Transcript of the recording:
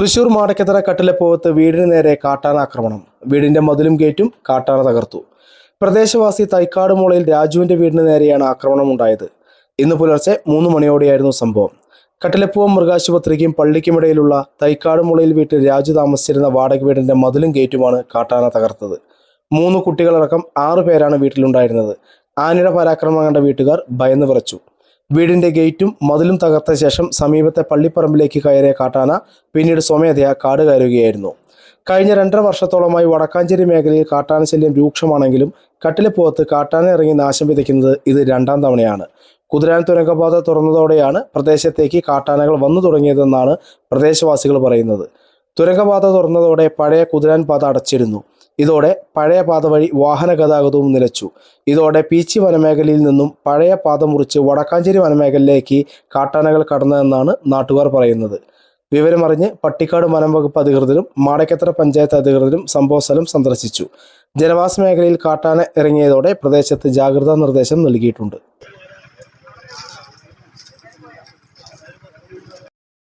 തൃശൂർ മാടക്കത്തറ കട്ടിലെപ്പോവത്ത് വീടിന് നേരെ കാട്ടാന ആക്രമണം. വീടിന്റെ മതിലും ഗേറ്റും കാട്ടാന തകർത്തു. പ്രദേശവാസി തൈക്കാട് മുളയിൽ രാജുവിന്റെ വീടിന് നേരെയാണ് ആക്രമണം ഉണ്ടായത്. ഇന്ന് പുലർച്ചെ മൂന്ന് മണിയോടെയായിരുന്നു സംഭവം. കട്ടിലെപ്പുവം മൃഗാശുപത്രിക്കും പള്ളിക്കുമിടയിലുള്ള തൈക്കാട് മുളയിൽ വീട്ടിൽ രാജു താമസിച്ചിരുന്ന വാടക വീടിന്റെ മതിലും ഗേറ്റുമാണ് കാട്ടാന തകർത്തത്. മൂന്ന് കുട്ടികളടക്കം ആറു പേരാണ് വീട്ടിലുണ്ടായിരുന്നത്. ആനയുടെ പരാക്രമം കണ്ട വീട്ടുകാർ ഭയന്ന് വിറച്ചു. വീടിന്റെ ഗേറ്റും മതിലും തകർത്ത ശേഷം സമീപത്തെ പള്ളിപ്പറമ്പിലേക്ക് കയറിയ കാട്ടാന പിന്നീട് സ്വമേധയാ കാട് കയറുകയായിരുന്നു. കഴിഞ്ഞ രണ്ടര വർഷത്തോളമായി വടക്കാഞ്ചേരി മേഖലയിൽ കാട്ടാന ശല്യം രൂക്ഷമാണെങ്കിലും കട്ടിലപ്പുറത്ത് കാട്ടാന ഇറങ്ങി നാശം വിതയ്ക്കുന്നത് ഇത് രണ്ടാം തവണയാണ്. കുതിരാൻ തുരങ്കപാത തുറന്നതോടെയാണ് പ്രദേശത്തേക്ക് കാട്ടാനകൾ വന്നു തുടങ്ങിയതെന്നാണ് പ്രദേശവാസികൾ പറയുന്നത്. തുരങ്കപാത തുറന്നതോടെ പഴയ കുതിരാൻ പാത അടച്ചിരുന്നു. ഇതോടെ പഴയ പാത വഴി വാഹന ഗതാഗതവും നിലച്ചു. ഇതോടെ പീച്ചി വനമേഖലയിൽ നിന്നും പഴയ പാത മുറിച്ച് വടക്കാഞ്ചേരി വനമേഖലയിലേക്ക് കാട്ടാനകൾ കടന്നതെന്നാണ് നാട്ടുകാർ പറയുന്നത്. വിവരമറിഞ്ഞ് പട്ടിക്കാട് വനംവകുപ്പ് അധികൃതരും മാടക്കത്തറ പഞ്ചായത്ത് അധികൃതരും സംഭവസ്ഥലം സന്ദർശിച്ചു. ജനവാസ മേഖലയിൽ കാട്ടാന ഇറങ്ങിയതോടെ പ്രദേശത്ത് ജാഗ്രതാ നിർദ്ദേശം നൽകിയിട്ടുണ്ട്.